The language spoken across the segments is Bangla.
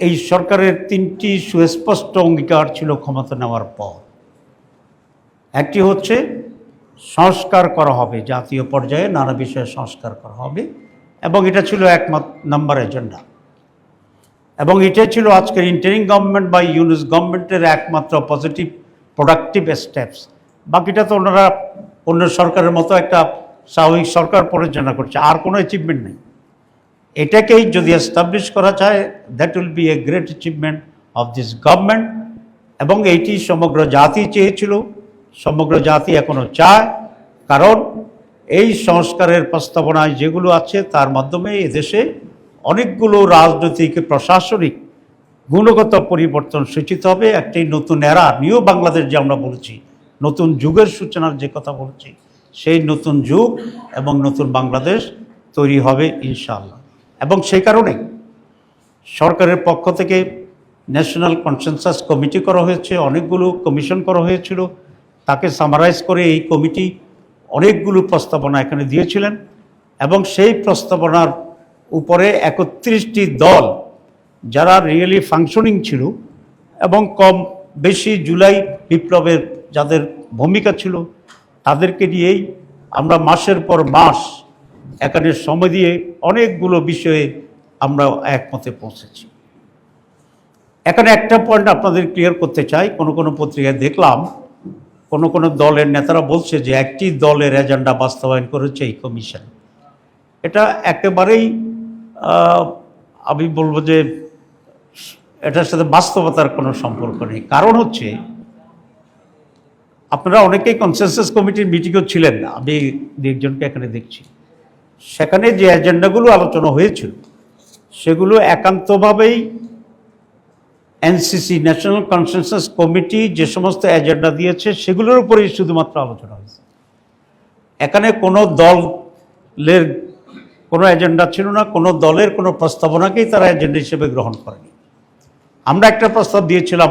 এই সরকারের তিনটি সুস্পষ্ট অঙ্গীকার ছিল ক্ষমতা নেওয়ার পর। একটি হচ্ছে, সংস্কার করা হবে, জাতীয় পর্যায়ে নানা বিষয়ে সংস্কার করা হবে, এবং এটা ছিল একমাত্র নাম্বার এজেন্ডা। এবং এটাই ছিল আজকের ইন্টারিং গভর্নমেন্ট বা ইউনিস গভর্নমেন্টের একমাত্র পজিটিভ প্রোডাক্টিভ স্টেপস বাকিটা তো ওনারা অন্য সরকারের মতো একটা স্বাভাবিক সরকার পরিচালনা করছে, আর কোনো অ্যাচিভমেন্ট নেই। এটাকেই যদি এস্টাবলিশ করা যায় that will be a great achievement of this government এবং এইটি সমগ্র জাতি চেয়েছিল, সমগ্র জাতি এখনও চায়, কারণ এই সংস্কারের প্রস্তাবনায় যেগুলো আছে, তার মাধ্যমে এদেশে অনেকগুলো রাজনৈতিক, প্রশাসনিক গুণগত পরিবর্তন সূচিত হবে। একটি নতুন এরা, নিউ বাংলাদেশ যে আমরা বলছি, নতুন যুগের সূচনার যে কথা বলছি, সেই নতুন যুগ এবং নতুন বাংলাদেশ তৈরি হবে ইনশাআল্লাহ। এবং সেই কারণে সরকারের পক্ষ থেকে ন্যাশনাল কনসেনসাস কমিটি করা হয়েছে, অনেকগুলো কমিশন করা হয়েছিল। তাকে সামারাইজ করে এই কমিটি অনেকগুলো প্রস্তাবনা এখানে দিয়েছিলেন এবং সেই প্রস্তাবনার উপরে একত্রিশটি দল যারা রিয়েলি ফাংশনিং ছিল এবং কম বেশি জুলাই বিপ্লবের যাদের ভূমিকা ছিল, তাদেরকে নিয়েই আমরা মাসের পর মাস এখানে সময় দিয়ে অনেকগুলো বিষয়ে আমরা একমতে পৌঁছেছি। এখানে একটা পয়েন্ট আপনাদের ক্লিয়ার করতে চাই। কোনো কোনো পত্রিকায় দেখলাম, কোনো কোনো দলের নেতারা বলছে যে একটি দলের এজেন্ডা বাস্তবায়ন করেছে এই কমিশন এটা একেবারেই আমি বলব যে এটার সাথে বাস্তবতার কোনো সম্পর্ক নেই। কারণ হচ্ছে, আপনারা অনেকেই কনসেনসাস কমিটির মিটিংও ছিলেন না। আমি একজনকে এখানে দেখছি। সেখানে যে এজেন্ডাগুলো আলোচনা হয়েছিল, সেগুলো একান্তভাবেই এনসিসি ন্যাশনাল কনসেনসাস কমিটি যে সমস্ত এজেন্ডা দিয়েছে, সেগুলোর উপরেই শুধুমাত্র আলোচনা হয়েছে। এখানে কোনো দলের কোনো এজেন্ডা ছিল না, কোনো দলের কোনো প্রস্তাবনাকেই তারা এজেন্ডা হিসেবে গ্রহণ করেনি। আমরা একটা প্রস্তাব দিয়েছিলাম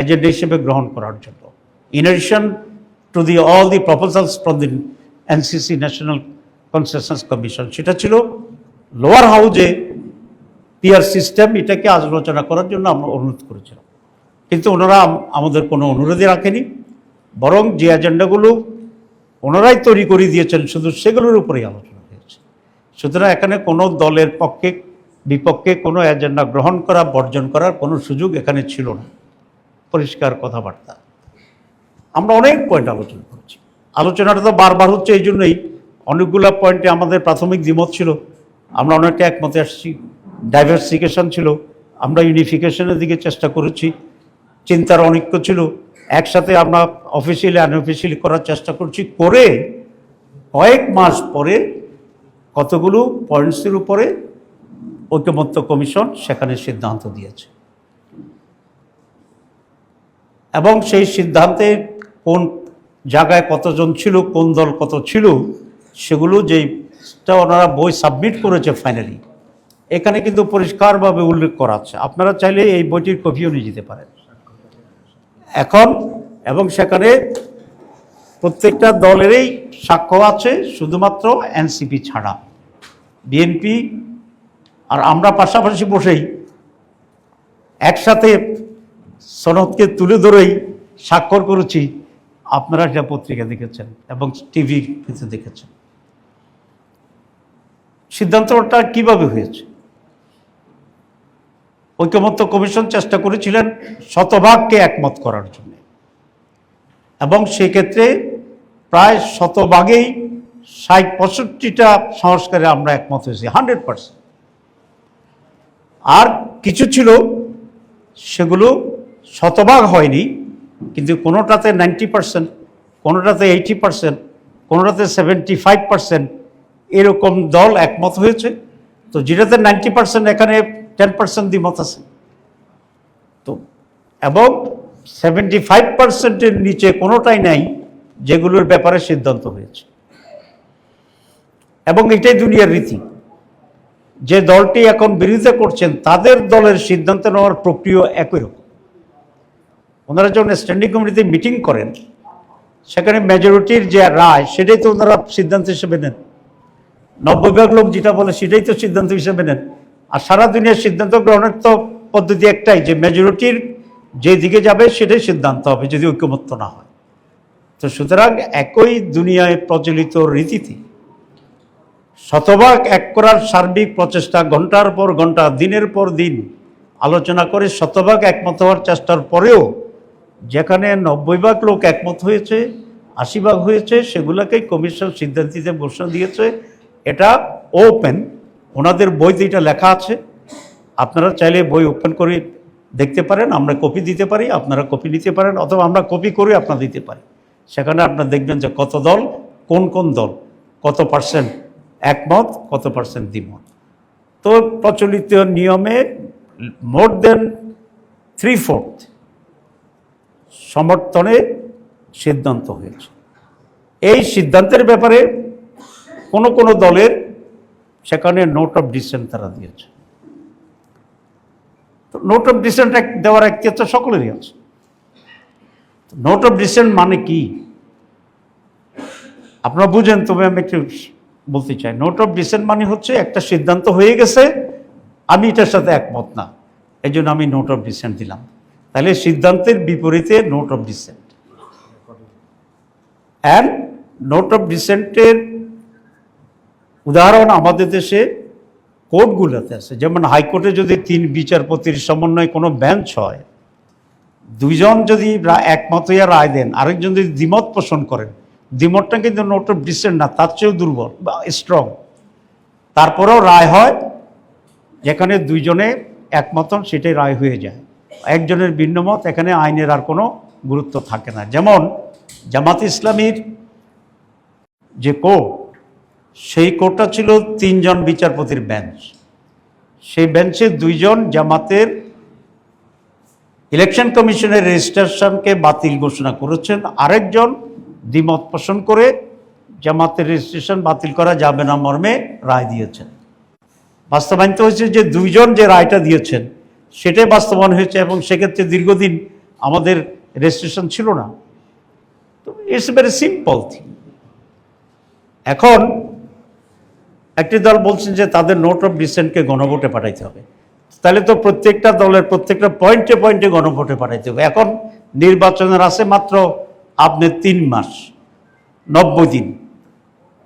এজেন্ডা হিসেবে গ্রহণ করার জন্য। In addition to the all the proposals from the NCC national consensus commission সেটা ছিল লোয়ার হাউজে পিআর সিস্টেম এটাকে আলোচনা করার জন্য আমরা অনুরোধ করেছিলাম। কিন্তু ওনারা আমাদের কোনো অনুরোধই রাখেনি। বরং যে এজেন্ডাগুলো ওনারাই তৈরি করে দিয়েছেন, শুধু সেগুলোর উপরেই আলোচনা হয়েছে। সুতরাং এখানে কোনো দলের পক্ষে, বিপক্ষে কোনো এজেন্ডা গ্রহণ করা, বর্জন করার কোনো সুযোগ এখানে ছিল না। পরিষ্কার কথাবার্তা। আমরা অনেক পয়েন্ট আলোচনা করছি। আলোচনাটা তো বারবার হচ্ছে, এই জন্যই অনেকগুলো পয়েন্টে আমাদের প্রাথমিক দ্বিমত ছিল। আমরা অনেকটা একমতে আসছি। ডাইভার্সিফিকেশন ছিল। আমরা ইউনিফিকেশনের দিকে চেষ্টা করেছি। চিন্তার অনেক্য ছিল। একসাথে আমরা অফিসিয়ালি আনঅফিসিয়ালি করার চেষ্টা করছি। করে কয়েক মাস পরে কতগুলো পয়েন্টসের উপরে ঐক্যমত্য কমিশন সেখানে সিদ্ধান্ত দিয়েছে। এবং সেই সিদ্ধান্তে কোন জায়গায় কতজন ছিল, কোন দল কত ছিল সেগুলো যেইটা ওনারা বই সাবমিট করেছে ফাইনালি এখানে কিন্তু পরিষ্কারভাবে উল্লেখ করা আছে। আপনারা চাইলে এই বইটির কপিও নিয়ে যেতে পারেন। এখন এবং সেখানে প্রত্যেকটা দলেরই সাক্ষ্য আছে, শুধুমাত্র এনসিপি ছাড়া। বিএনপি আর আমরা পাশাপাশি বসেই একসাথে সনদকে তুলে ধরেই স্বাক্ষর করেছি। আপনারা সেটা পত্রিকা দেখেছেন এবং টিভিতে দেখেছেন। সিদ্ধান্তটা কীভাবে হয়েছে? ঐক্যমত্য কমিশন চেষ্টা করেছিলেন শতভাগকে একমত করার জন্য। এবং সেক্ষেত্রে প্রায় শতভাগেই ষাট পঁয়ষট্টিটা সংস্কারে আমরা একমত হয়েছি, হান্ড্রেড পার্সেন্ট। আর কিছু ছিল, সেগুলো শতভাগ হয়নি, কিন্তু কোনোটাতে নাইনটি পার্সেন্ট, কোনোটাতে এইটি পার্সেন্ট, কোনোটাতে সেভেন্টি ফাইভ পার্সেন্ট এরকম দল একমত হয়েছে। তো যেটাতে নাইনটি পার্সেন্ট এখানে টেন পার্সেন্ট দ্বিমত আছে। তো এবং সেভেন্টি ফাইভ পার্সেন্টের নিচে কোনোটাই নাই যেগুলোর ব্যাপারে সিদ্ধান্ত হয়েছে। এবং এটাই দুনিয়ার রীতি। যে দলটি এখন বিরোধিতা করছেন, তাদের দলের সিদ্ধান্ত নেওয়ার প্রক্রিয়া একই রকম। ওনারা যখন স্ট্যান্ডিং কমিটিতে মিটিং করেন, সেখানে মেজরিটির যে রায়, সেটাই তো ওনারা সিদ্ধান্ত হিসেবে নেন। নব্বই ভাগ লোক যেটা বলে সেটাই তো সিদ্ধান্ত হিসেবে নেন। আর সারা দুনিয়ার সিদ্ধান্ত গ্রহণের তো পদ্ধতি একটাই, যে মেজরিটির যে দিকে যাবে সেটাই সিদ্ধান্ত হবে যদি ঐক্যমত্য না হয়। তো সুতরাং একই দুনিয়ায় প্রচলিত রীতিতে শতভাগ এক করার সার্বিক প্রচেষ্টা ঘণ্টার পর ঘণ্টা, দিনের পর দিন আলোচনা করে শতভাগ একমত হওয়ার চেষ্টার পরেও যেখানে নব্বই ভাগ লোক একমত হয়েছে, আশি ভাগ হয়েছে, সেগুলোকেই কমিশন সিদ্ধান্তিতে ঘোষণা দিয়েছে এটা ওপেন ওনাদের বইতে এটা লেখা আছে, আপনারা চাইলে বই ওপেন করে দেখতে পারেন, আমরা কপি দিতে পারি, আপনারা কপি নিতে পারেন, অথবা আমরা কপি করে আপনারা দিতে পারি সেখানে আপনারা দেখবেন যে কত দল, কোন কোন দল, কত পার্সেন্ট একমত, কত পার্সেন্ট দ্বিমত। তো প্রচলিত নিয়মে মোর দেন থ্রি ফোর্থ সমর্থনে সিদ্ধান্ত হয়েছে। এই সিদ্ধান্তের ব্যাপারে কোনো কোনো দলের সেখানে নোট অফ ডিসেন্ট তারা দিয়েছে। তো নোট অফ ডিসেন্ট দেওয়ার এক হচ্ছে সকলেরই আছে। নোট অফ ডিসেন্ট মানে কি? আপনারা বুঝেন, তবে আমি একটু বলতে চাই। নোট অফ ডিসেন্ট মানে হচ্ছে একটা সিদ্ধান্ত হয়ে গেছে, আমি এটার সাথে একমত না। এই জন্য আমি নোট অফ ডিসেন্ট দিলাম। তাহলে সিদ্ধান্তের বিপরীতে note of dissent and note of ডিসেন্টের উদাহরণ আমাদের দেশে কোর্টগুলোতে আছে। যেমন হাইকোর্টে যদি তিন বিচারপতির সমন্বয়ে কোনো বেঞ্চ হয়, দুইজন যদি একমত হইয়া রায় দেন, আরেকজন যদি দ্বিমত পোষণ করেন, দ্বিমতটা কিন্তু নোট অফ ডিসেন্ট না, তার চেয়েও দুর্বল বা স্ট্রং তারপরেও রায় হয়, যেখানে দুইজনে একমত সেটাই রায় হয়ে যায়। একজনের ভিন্নমত এখানে আইনের আর কোনো গুরুত্ব থাকে না। যেমন জামাত ইসলামীর যে কোর্ট সেই কোর্টটা ছিল তিনজন বিচারপতির বেঞ্চ। সেই বেঞ্চে দুইজন জামাতের ইলেকশন কমিশনের রেজিস্ট্রেশনকে বাতিল ঘোষণা করেছেন। আরেকজন দ্বিমত পোষণ করে জামাতের রেজিস্ট্রেশন বাতিল করা যাবে না মর্মে রায় দিয়েছেন। বাস্তবায়িত হয়েছে যে দুইজন যে রায়টা দিয়েছেন, সেটাই বাস্তবায়ন হয়েছে এবং সেক্ষেত্রে দীর্ঘদিন আমাদের রেজিস্ট্রেশন ছিল না। তো ইটস ভেরি সিম্পল থিং এখন একটি দল বলছেন যে তাদের নোট অফ ডিসেন্টকে গণভোটে পাঠাইতে হবে। তাহলে তো প্রত্যেকটা দলের প্রত্যেকটা পয়েন্টে পয়েন্টে গণভোটে পাঠাইতে হবে। এখন নির্বাচনের আছে মাত্র আপনি তিন মাস, নব্বই দিন।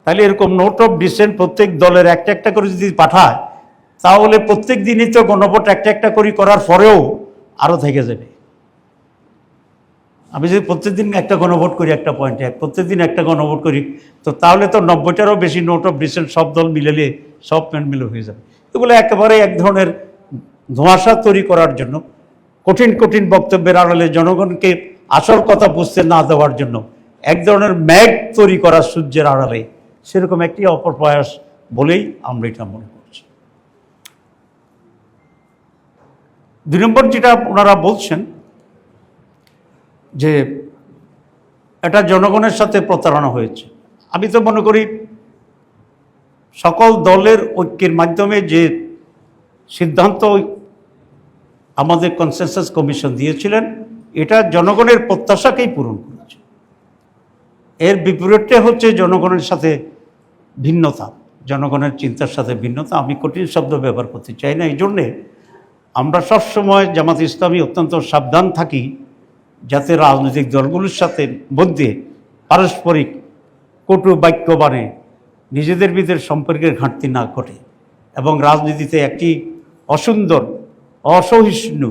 তাহলে এরকম নোট অফ ডিসেন্ট প্রত্যেক দলের একটা একটা করে যদি পাঠায়, তাহলে প্রত্যেক দিনই তো গণভোট একটা একটা করে করার পরেও আরও থেকে যাবে। আমি যদি প্রত্যেকদিন একটা গণভোট করি একটা পয়েন্টে প্রত্যেকদিন একটা গণভোট করি, তো তাহলে তো নব্বইটারও বেশি নোট অফ ডিসেন্ট সব দল মিলালে সব প্যান্ট মিলে হয়ে যাবে। এগুলো একেবারে এক ধরনের ধোঁয়াশা তৈরি করার জন্য, কঠিন কঠিন বক্তব্যের আড়ালে জনগণকে আসল কথা বুঝতে না দেওয়ার জন্য, এক ধরনের ম্যাগ তৈরি করা সূর্যের আড়ালে, সেরকম একটি অপপ্রয়াস বলেই আমরা এটা মনে করছি। দুই নম্বর যেটা ওনারা বলছেন যে এটা জনগণের সাথে প্রতারণা হয়েছে। আমি তো মনে করি সকল দলের ঐক্যের মাধ্যমে যে সিদ্ধান্ত আমাদের কনসেনসাস কমিশন দিয়েছিলেন, এটা জনগণের প্রত্যাশাকেই পূরণ করেছে। এর বিপরীতটা হচ্ছে জনগণের সাথে ভিন্নতা। জনগণের চিন্তার সাথে ভিন্নতা। আমি কঠিন শব্দ ব্যবহার করতে চাই না। এই জন্যে আমরা সবসময় জামাত ইসলামী অত্যন্ত সাবধান থাকি। যাতে রাজনৈতিক দলগুলোর সাথে মধ্যে পারস্পরিক কটু বাক্য বানে নিজেদের ভিতরে সম্পর্কের ঘাটতি না ঘটে এবং রাজনীতিতে একটি অসুন্দর, অসহিষ্ণু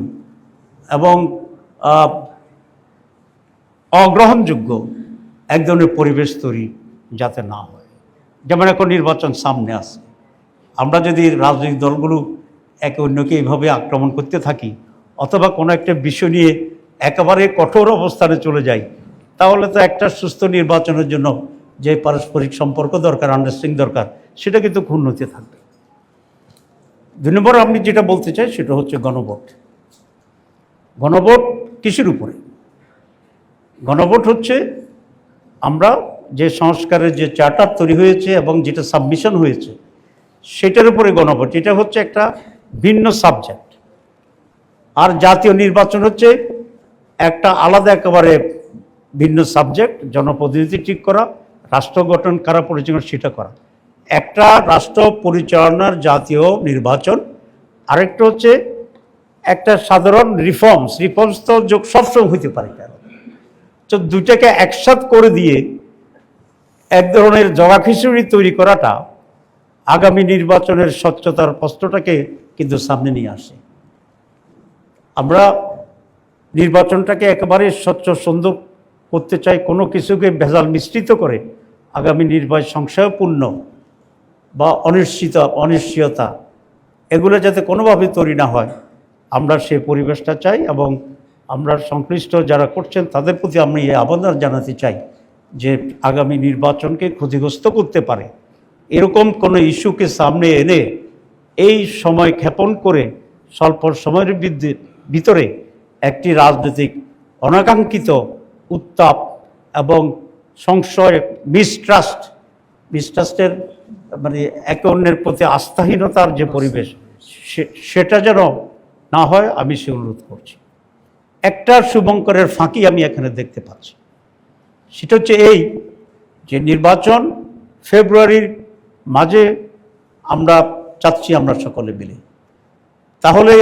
এবং অগ্রহণযোগ্য এক ধরনের পরিবেশ তৈরি যাতে না হয়। যেমন এখন নির্বাচন সামনে আসে আমরা যদি রাজনৈতিক দলগুলো একে অন্যকে এইভাবে আক্রমণ করতে থাকি, অথবা কোনো একটা বিষয় নিয়ে একেবারে কঠোর অবস্থানে চলে যাই, তাহলে তো একটা সুস্থ নির্বাচনের জন্য যে পারস্পরিক সম্পর্ক দরকার আন্ডারস্ট্যান্ডিং দরকার, সেটা কিন্তু ক্ষুণ্ণ হতে থাকবে। দুই নম্বর আপনি যেটা বলতে চাই, সেটা হচ্ছে গণভোট। গণভোট কিসের উপরে? গণভোট হচ্ছে আমরা যে সংস্কারের যে চার্টার তৈরি হয়েছে এবং যেটা সাবমিশন হয়েছে, সেটার উপরে গণভোট। এটা হচ্ছে একটা ভিন্ন সাবজেক্ট আর জাতীয় নির্বাচন হচ্ছে একটা আলাদা একেবারে ভিন্ন সাবজেক্ট জনপ্রতিনিধি ঠিক করা, রাষ্ট্র গঠন কারা পরিচালনা সেটা করা। একটা রাষ্ট্র পরিচালনার জাতীয় নির্বাচন, আরেকটা হচ্ছে একটা সাধারণ রিফর্মস রিফর্মস তো যোগ সবসময় হইতে পারে কেন? তো দুটাকে একসাথ করে দিয়ে এক ধরনের জগা খিচুড়ি তৈরি করাটা আগামী নির্বাচনের স্বচ্ছতার প্রশ্নটাকে কিন্তু সামনে নিয়ে আসে। আমরা নির্বাচনটাকে একেবারে স্বচ্ছ সুন্দর করতে চাই, কোনো কিছুকে ভেজাল মিশ্রিত করে আগামী নির্বাচন সংশয়পূর্ণ বা অনিশ্চিত, অনিশ্চয়তা, এগুলো যাতে কোনোভাবে তৈরি না হয়, আমরা সেই পরিবেশটা চাই এবং আমরা সংশ্লিষ্ট যারা করছেন তাদের প্রতি আমি এই আবেদন জানাতে চাই যে আগামী নির্বাচনকে ক্ষতিগ্রস্ত করতে পারে। এরকম কোনো ইস্যুকে সামনে এনে এই সময় ক্ষেপণ করে স্বল্প সময়ের ভিতরে একটি রাজনৈতিক অনাকাঙ্ক্ষিত উত্তাপ এবং সংশয় মিসট্রাস্ট মিসট্রাস্টের মানে একে অন্যের প্রতি আস্থাহীনতার যে পরিবেশ সেটা যেন না হয়, আমি সে অনুরোধ করছি। একটা শুভঙ্করের ফাঁকি আমি এখানে দেখতে পাচ্ছি। সেটা হচ্ছে এই যে নির্বাচন ফেব্রুয়ারির মাঝে আমরা চাচ্ছি আমরা সকলে মিলে। তাহলে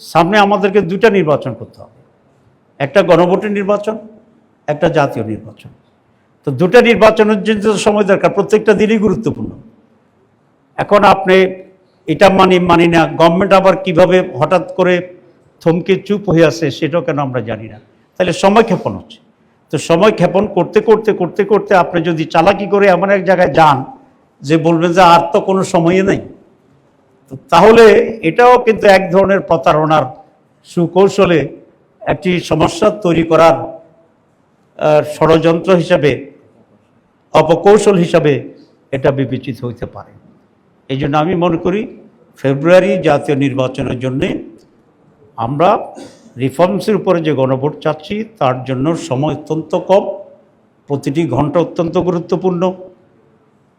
সামনে আমাদেরকে দুটা নির্বাচন করতে হবে। একটা গণভোটের নির্বাচন, একটা জাতীয় নির্বাচন। তো দুটা নির্বাচনের জন্য সময় দরকার, প্রত্যেকটা দিনই গুরুত্বপূর্ণ। এখন আপনি এটা মানি মানি না গভর্নমেন্ট আবার কীভাবে হঠাৎ করে থমকে চুপ হয়ে আছে সেটাও কেন আমরা জানি না। তাহলে সময় ক্ষেপণ হচ্ছে। তো সময় ক্ষেপণ করতে করতে করতে করতে আপনি যদি চালাকি করে এমন এক জায়গায় যান যে বলবেন যে আর তো কোনো সময়ই নেই। তাহলে এটাও কিন্তু এক ধরনের প্রতারণার সুকৌশলে একটি সমস্যা তৈরি করার ষড়যন্ত্র হিসাবে, অপকৌশল হিসাবে এটা বিবেচিত হইতে পারে। এই জন্য আমি মনে করি ফেব্রুয়ারি জাতীয় নির্বাচনের জন্যে আমরা রিফর্মসের উপরে যে গণভোট চাচ্ছি, তার জন্য সময় অত্যন্ত কম। প্রতিটি ঘণ্টা অত্যন্ত গুরুত্বপূর্ণ।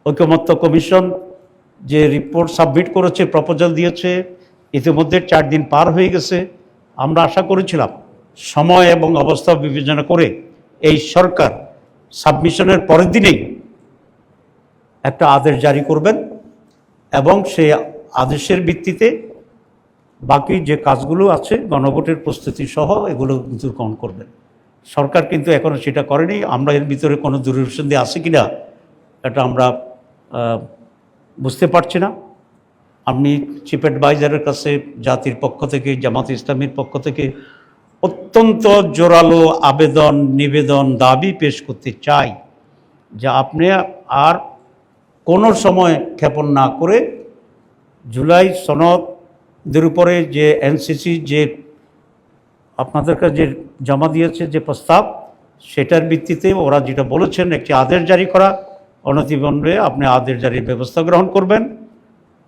ঐকমত্য কমিশন যে রিপোর্ট সাবমিট করেছে প্রপোজাল দিয়েছে, ইতিমধ্যে চার দিন পার হয়ে গেছে। আমরা আশা করেছিলাম সময় এবং অবস্থা বিবেচনা করে এই সরকার সাবমিশনের পরের দিনেই একটা আদেশ জারি করবেন এবং সেই আদেশের ভিত্তিতে বাকি যে কাজগুলো আছে, গণভোটের প্রস্তুতি সহ এগুলো দূরকরণ করবেন। সরকার কিন্তু এখনও সেটা করেনি। আমরা এর ভিতরে কোনো দূরসন্ধি আছে কি না এটা আমরা বুঝতে পারছি না। আমি চিফ অ্যাডভাইজারের কাছে, জাতির পক্ষ থেকে, জামাত ইসলামীর পক্ষ থেকে অত্যন্ত জোরালো আবেদন, নিবেদন, দাবি পেশ করতে চাই যে আপনি আর কোনো সময় ক্ষেপণ না করে জুলাই সনদের উপরে যে এনসিসি যে আপনাদের কাছে যে জমা দিয়েছে যে প্রস্তাব, সেটার ভিত্তিতে ওরা যেটা বলেছেন, একটি আদেশ জারি করা। অনতিবিলম্বে আপনি আদেশ জারির ব্যবস্থা গ্রহণ করবেন।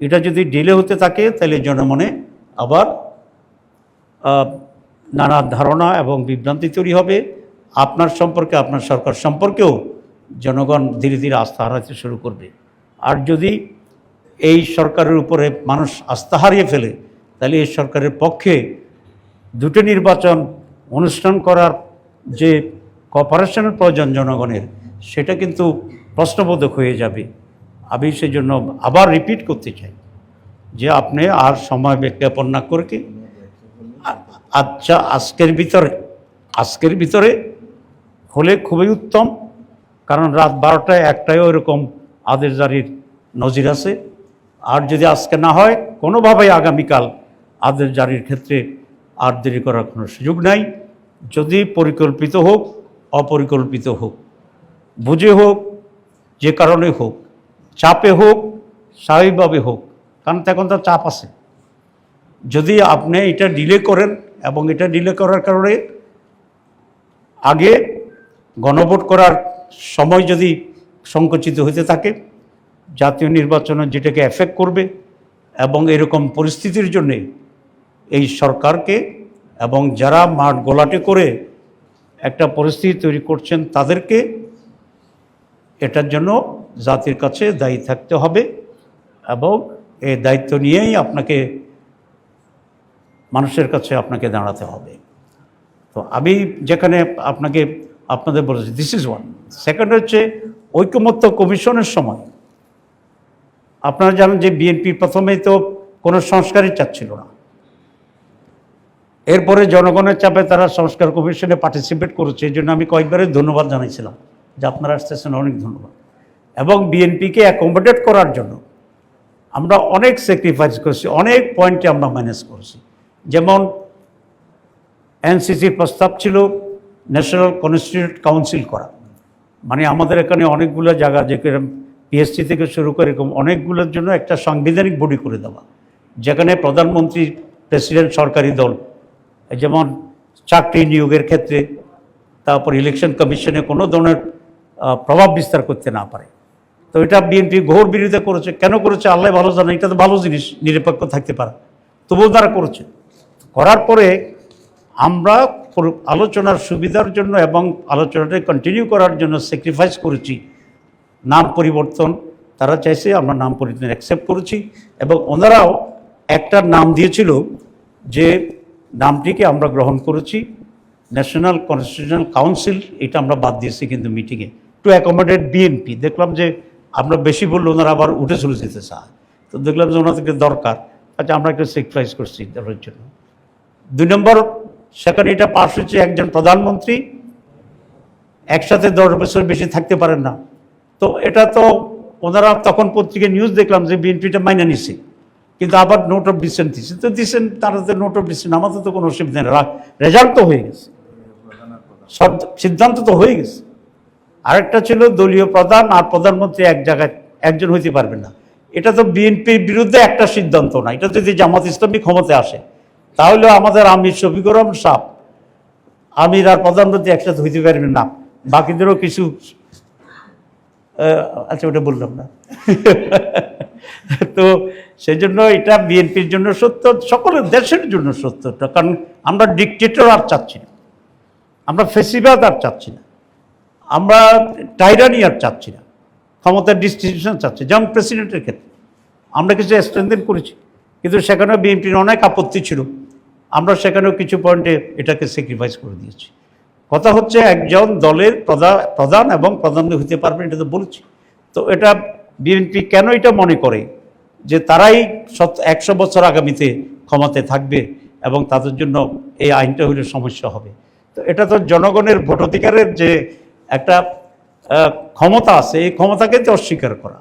এটা যদি ডিলে হতে থাকে, তাহলে জনমনে আবার নানা ধারণা এবং বিভ্রান্তি তৈরি হবে। আপনার সম্পর্কে, আপনার সরকার সম্পর্কেও জনগণ ধীরে ধীরে আস্থা হারাতে শুরু করবে। আর যদি এই সরকারের উপরে মানুষ আস্থা হারিয়ে ফেলে, তাহলে এই সরকারের পক্ষে দুটো নির্বাচন অনুষ্ঠান করার যে কপারেশনের প্রয়োজন জনগণের, সেটা কিন্তু প্রশ্নবোধক হয়ে যাবে। আমি সেই জন্য আবার রিপিট করতে চাই যে আপনি আর সময় বিজ্ঞাপন না করে আচ্ছা আজকের ভিতরে আজকের ভিতরে হলে খুবই উত্তম, কারণ রাত বারোটায় একটাইও এরকম আদেশ জারির নজির আছে। আর যদি আজকে না হয়, কোনোভাবেই আগামীকাল আদেশ জারির ক্ষেত্রে আর দেরি করার কোনো সুযোগ নাই। যদি পরিকল্পিত হোক, অপরিকল্পিত হোক, বুঝে হোক যে কারণে হোক, চাপে হোক স্বাভাবিকভাবে হোক, কারণ এখন তো চাপ আছে। যদি আপনি এটা ডিলে করেন এবং এটা ডিলে করার কারণে আগে গণভোট করার সময় যদি সংকুচিত হতে থাকে, জাতীয় নির্বাচনে যেটাকে এফেক্ট করবে এবং এরকম পরিস্থিতির জন্যে এই সরকারকে এবং যারা মাঠ গোলাটে করে একটা পরিস্থিতি তৈরি করছেন তাদেরকে এটার জন্য জাতির কাছে দায়ী থাকতে হবে এবং এই দায়িত্ব নিয়েই আপনাকে, মানুষের কাছে আপনাকে দাঁড়াতে হবে। তো আমি যেখানে আপনাকে, আপনাদের বলেছি দিস ইজ ওয়ান সেকেন্ড হচ্ছে, ঐকমত্য কমিশনের সময়। আপনারা জানেন যে বিএনপি প্রথমেই তো কোনো সংস্কারই চাচ্ছিল না। এরপরে জনগণের চাপে তারা সংস্কার কমিশনে পার্টিসিপেট করেছে, এই জন্য আমি কয়েকবারে ধন্যবাদ জানাইছিলাম। যে আপনারা আসতেছেন অনেক ধন্যবাদ। এবং বিএনপিকে অ্যাকোমোডেট করার জন্য আমরা অনেক স্যাক্রিফাইস করেছি, অনেক পয়েন্টে আমরা ম্যানেজ করেছি। যেমন এনসিসির প্রস্তাব ছিল ন্যাশনাল কনস্টিটিউট কাউন্সিল করা। মানে আমাদের এখানে অনেকগুলো জায়গা যেরকম পিএসসি থেকে শুরু করে এরকম অনেকগুলোর জন্য একটা সাংবিধানিক বডি করে দেওয়া। যেখানে প্রধানমন্ত্রী প্রেসিডেন্ট সরকারি দল, যেমন চাকরি নিয়োগের ক্ষেত্রে, তারপর ইলেকশন কমিশনে কোনো ধরনের প্রভাব বিস্তার করতে না পারে। তো এটা বিএনপি ঘোর বিরোধিতা করেছে। কেন করেছে? আল্লাহ ভালো জানে এটা তো ভালো জিনিস, নিরপেক্ষ থাকতে পারে। তবুও তারা করেছে। করার পরে আমরা আলোচনার সুবিধার জন্য এবং আলোচনাটা কন্টিনিউ করার জন্য স্যাক্রিফাইস করেছি। নাম পরিবর্তন, তারা চাইছে আমরা নাম পরিবর্তন অ্যাকসেপ্ট করেছি এবং ওনারাও একটা নাম দিয়েছিল যে নামটিকে আমরা গ্রহণ করেছি। ন্যাশনাল কনস্টিটিউশনাল কাউন্সিল এটা আমরা বাদ দিয়েছি কিন্তু মিটিংয়ে টু অ্যাকোমোডেট বিএনপি দেখলাম যে আমরা বেশি বললে ওনারা আবার উঠে চলে যেতে চায়। তো দেখলাম যে ওনাদেরকে দরকার। আচ্ছা আমরা একটু স্যাক্রিফাইস করছি তাদের জন্য। দুই নম্বর, সেখানে এটা পাশ হচ্ছে একজন প্রধানমন্ত্রী। একসাথে দশ বছর বেশি থাকতে পারেন না। তো এটা তো ওনারা তখন পত্রিকায় নিউজ দেখলাম যে বিএনপিটা মাইনে নিছে। কিন্তু আবার নোট অফ ডিসেন্ট দিচ্ছে তো দিচ্ছেন তারা তো নোট অফ ডিসেন্ট আমাদের তো কোনো অসুবিধা নেই। রেজাল্ট তো হয়ে গেছে। সব সিদ্ধান্ত তো হয়ে গেছে। আরেকটা ছিল দলীয় প্রধান আর প্রধানমন্ত্রী এক জায়গায় একজন হইতে পারবেন না। এটা তো বিএনপির বিরুদ্ধে একটা সিদ্ধান্ত না। এটা যদি জামাত ইসলামী ক্ষমতায় আসে, তাহলে আমাদের আমির শফিকুর রহমান সাহ আমির আর প্রধানমন্ত্রী একসাথে হইতে পারবেন না। বাকিদেরও কিছু আচ্ছা ওটা বললাম না। তো সেই জন্য এটা বিএনপির জন্য সত্য, সকলের দেশের জন্য সত্য। এটা। কারণ আমরা ডিকটেটর আর চাচ্ছি না। আমরা ফেসিবাদ আর চাচ্ছি না। আমরা টাইরানি আর চাচ্ছি না, ক্ষমতার ডিস্ট্রিবিউশন চাচ্ছি, যেমন প্রেসিডেন্টের ক্ষেত্রে। আমরা কিছু স্ট্রেনদেন করেছি, কিন্তু সেখানেও বিএনপির অনেক আপত্তি ছিল। আমরা সেখানেও কিছু পয়েন্টে এটাকে স্যাক্রিফাইস করে দিয়েছি। কথা হচ্ছে একজন দলের প্রধান এবং প্রধান হতে পারবেন এটা তো বলেছি। তো এটা বিএনপি কেন এটা মনে করে যে তারাই একশো বছর আগামীতে ক্ষমতায় থাকবে এবং তাদের জন্য এই আইনটা হলে সমস্যা হবে? তো এটা তো জনগণের ভোটাধিকারের যে একটা ক্ষমতা আছে, এই ক্ষমতাকে তো অস্বীকার করা,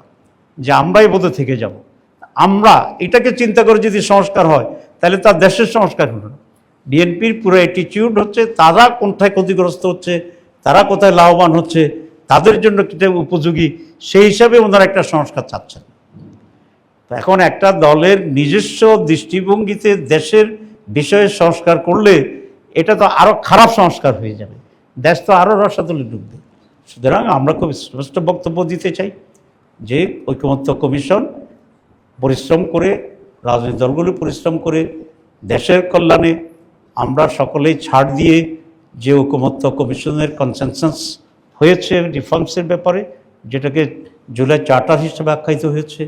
যে আমরাই বোধহয় থেকে যাব। আমরা এটাকে চিন্তা করে যদি সংস্কার হয়, তাহলে তার দেশের সংস্কার হলো না। বিএনপির পুরো অ্যাটিটিউড হচ্ছে, তারা কোনটায় ক্ষতিগ্রস্ত হচ্ছে, তারা কোথায় লাভবান হচ্ছে, তাদের জন্য কিটা উপযোগী, সেই হিসাবে ওনারা একটা সংস্কার চাচ্ছেন। এখন একটা দলের নিজস্ব দৃষ্টিভঙ্গিতে দেশের বিষয়ে সংস্কার করলে, এটা তো আরও খারাপ সংস্কার হয়ে যাবে। দেশ তো আরও রসাতলে ডুববে। সুতরাং আমরা খুব স্পষ্ট বক্তব্য দিতে চাই যে ঐকমত্য কমিশন পরিশ্রম করে, রাজনৈতিক দলগুলি পরিশ্রম করে, দেশের কল্যাণে আমরা সকলেই ছাড় দিয়ে যে ঐকমত্য কমিশনের কনসেনসাস হয়েছে রিফর্মসের ব্যাপারে, যেটাকে জুলাই চার্টার হিসেবে আখ্যায়িত হয়েছে,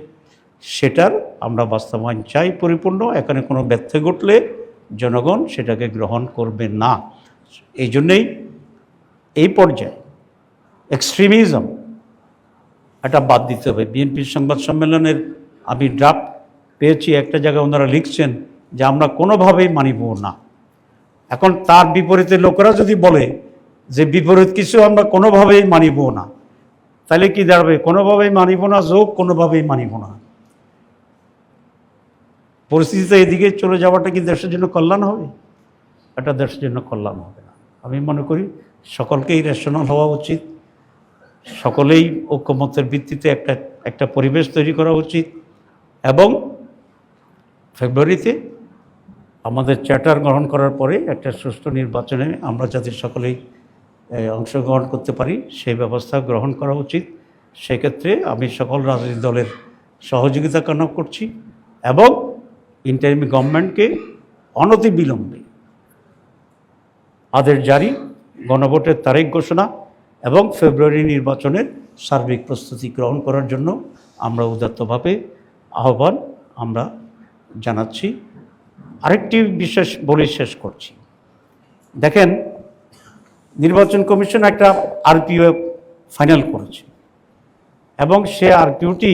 সেটার আমরা বাস্তবায়ন চাই পরিপূর্ণ। এখানে কোনো ব্যর্থ ঘটলে জনগণ সেটাকে গ্রহণ করবে না। এই জন্যেই এই পর্যায়ে এক্সট্রিমিজম এটা বাদ দিতে হবে। বিএনপির সংবাদ সম্মেলনের আমি ড্রাফট পেয়েছি, একটা জায়গায় ওনারা লিখছেন যে আমরা কোনোভাবেই মানিব না। এখন তার বিপরীতে লোকেরা যদি বলে যে বিপরীত কিছু আমরা কোনোভাবেই মানিব না, তাহলে কি দাঁড়াবে? কোনোভাবেই মানিব না, যোগ কোনোভাবেই মানিব না। পরিস্থিতিতে এদিকে চলে যাওয়াটা কি দেশের জন্য কল্যাণ হবে? এটা দেশের জন্য কল্যাণ হবে না। আমি মনে করি সকলকেই রেশনাল হওয়া উচিত। সকলেই ঐক্যমতের ভিত্তিতে একটা একটা পরিবেশ তৈরি করা উচিত। এবং ফেব্রুয়ারিতে আমাদের চ্যাটার গ্রহণ করার পরে একটা সুষ্ঠু নির্বাচনে আমরা যাতে সকলেই অংশগ্রহণ করতে পারি, সেই ব্যবস্থা গ্রহণ করা উচিত। সেক্ষেত্রে আমি সকল রাজনৈতিক দলের সহযোগিতা কামনা করছি এবং ইন্টারিম গভর্নমেন্টকে অনতিবিলম্বে আদেশ জারি গণভোটের তারিখ ঘোষণা এবং ফেব্রুয়ারি নির্বাচনের সার্বিক প্রস্তুতি গ্রহণ করার জন্য আমরা উদাত্তভাবে আহ্বান আমরা জানাচ্ছি। আরেকটি বিশেষ বলে শেষ করছি। দেখেন, নির্বাচন কমিশন একটা আরপিও ফাইনাল করেছে এবং সে আরপিওটি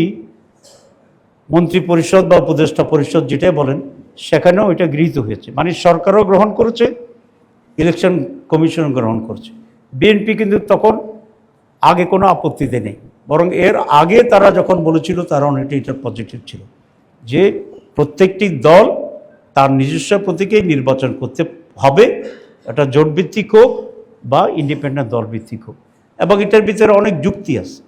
মন্ত্রী পরিষদ বা উপদেষ্টা পরিষদ যেটাই বলেন, সেখানেও এটা গৃহীত হয়েছে। মানে সরকারও গ্রহণ করেছে ইলেকশন কমিশন গ্রহণ করছে। বিএনপি কিন্তু তখন আগে কোনো আপত্তিতে নেই। বরং এর আগে তারা যখন বলেছিল, তারা অনেকটা এটা পজিটিভ ছিল যে প্রত্যেকটি দল তার নিজস্ব প্রতীকেই নির্বাচন করতে হবে। এটা জোট ভিত্তিক হোক বা ইন্ডিপেন্ডেন্ট দল ভিত্তিক হোক। এবং এটার ভিতরে অনেক যুক্তি আছে।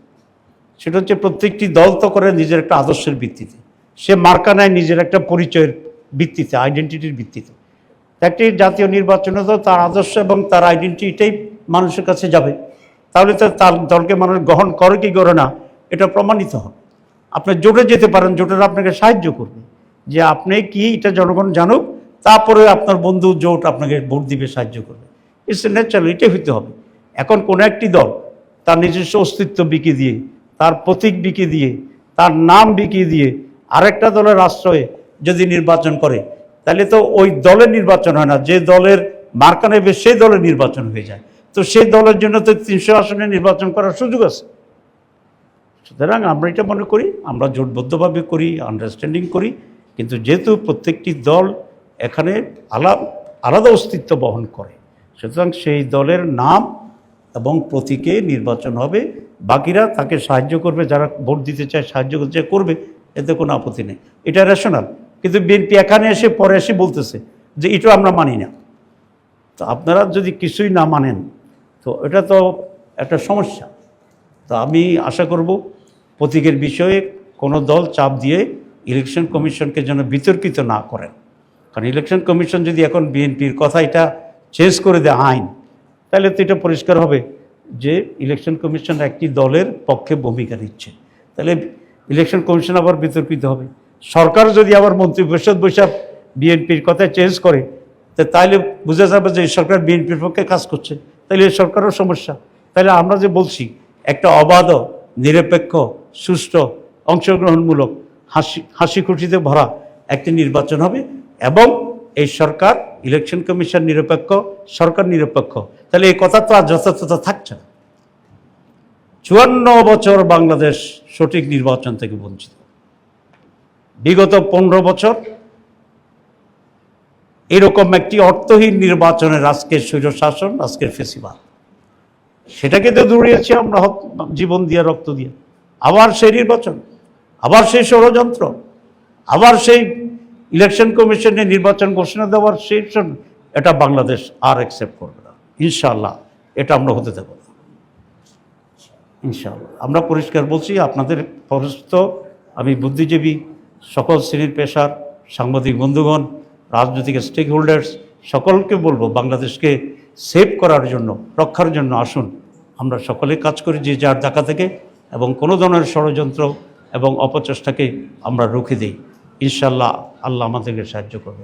সেটা হচ্ছে প্রত্যেকটি দল তো করে নিজের একটা আদর্শের ভিত্তিতে। সে মার্কা নেয় নিজের একটা পরিচয়ের ভিত্তিতে আইডেন্টিটির ভিত্তিতে। একটি জাতীয় নির্বাচনে তো তার আদর্শ এবং তার আইডেন্টিটাই মানুষের কাছে যাবে। তাহলে তো তার দলকে মানুষ গ্রহণ করে কি করে না, এটা প্রমাণিত হবে। আপনি জোটে যেতে পারেন, জোটের আপনাকে সাহায্য করবে যে আপনি কি এটা জনগণ জানুক, তারপরে আপনার বন্ধু জোট আপনাকে ভোট দিবে, সাহায্য করবে। ইটস ন্যাচারাল এটাই হইতে হবে। এখন কোনো একটি দল তার নিজস্ব অস্তিত্ব বিকি দিয়ে, তার প্রতীক বিকি দিয়ে, তার নাম বিকি দিয়ে আরেকটা দলের আশ্রয়ে যদি নির্বাচন করে তাহলে তো ওই দলের নির্বাচন হয় না, যে দলের মার্কা নেবে সেই দলের নির্বাচন হয়ে যায়। তো সেই দলের জন্য তো তিনশো আসনে নির্বাচন করার সুযোগ আছে। সুতরাং আমরা এটা মনে করি, আমরা জোটবদ্ধভাবে করি আন্ডারস্ট্যান্ডিং করি, কিন্তু যেহেতু প্রত্যেকটি দল এখানে আলা, আলাদা অস্তিত্ব বহন করে, সুতরাং সেই দলের নাম এবং প্রতীকে নির্বাচন হবে। বাকিরা তাকে সাহায্য করবে, যারা ভোট দিতে চায় সাহায্য করতে চায় করবে, এতে কোনো আপত্তি নেই। এটা রেশনাল কিন্তু বিএনপি এখানে এসে, পরে এসে বলতেছে যে এটা আমরা মানি না। তো আপনারা যদি কিছুই না মানেন, তো এটা তো একটা সমস্যা। তো আমি আশা করব প্রতীকের বিষয়ে কোনো দল চাপ দিয়ে ইলেকশন কমিশনকে যেন বিতর্কিত না করেন। কারণ ইলেকশন কমিশন যদি এখন বিএনপির কথা এটা চেঞ্জ করে দেয় আইন, তাহলে তো এটা পরিষ্কার হবে যে ইলেকশন কমিশন একটি দলের পক্ষে ভূমিকা নিচ্ছে। তাহলে ইলেকশন কমিশন আবার বিতর্কিত হবে। সরকার যদি আবার মন্ত্রী পরিষদ বৈশাখ বিএনপির কথা চেঞ্জ করে তাহলে বোঝা যাবে যে সরকার বিএনপির পক্ষে কাজ করছে। তাহলে এই সরকারও সমস্যা। তাহলে আমরা যে বলছি, একটা অবাধ, নিরপেক্ষ, সুষ্ঠু, অংশগ্রহণমূলক, হাসি হাসি খুশিতে ভরা একটি নির্বাচন হবে এবং এই সরকার ইলেকশন কমিশন নিরপেক্ষ, সরকার নিরপেক্ষ। তাহলে এই কথা তো আর যথাযথ থাকছে না। চুয়ান্ন বছর বাংলাদেশ সঠিক নির্বাচন থেকে বঞ্চিত। বিগত পনেরো বছর এরকম একটি অর্থহীন নির্বাচনের আজকের স্বৈরশাসন আজকের ফেসিবাদ সেটাকে তো দৌড়িয়েছি আমরা জীবন দিয়ে, রক্ত দিয়ে। আবার সেই নির্বাচন, আবার সেই ষড়যন্ত্র, আবার সেই ইলেকশন কমিশনে নির্বাচন ঘোষণা দেওয়ার সেই এটা বাংলাদেশ আর অ্যাকসেপ্ট করবে না। ইনশাল্লাহ এটা আমরা হতে দেব না। ইনশাআল্লাহ। আমরা পরিষ্কার বলছি, আপনাদের পরস্ত আমি বুদ্ধিজীবী সকল শ্রেণির পেশার সাংবাদিক বন্ধুগণ, রাজনৈতিক স্টেক হোল্ডার্স সকলকে বলব বাংলাদেশকে সেভ করার জন্য, রক্ষার জন্য আসুন। আমরা সকলে কাজ করি যে যার দেখা থেকে এবং কোনো ধরনের ষড়যন্ত্র এবং অপচেষ্টাকে আমরা রুখে দিই। ইনশাল্লাহ আল্লাহ আমাদেরকে সাহায্য করবে।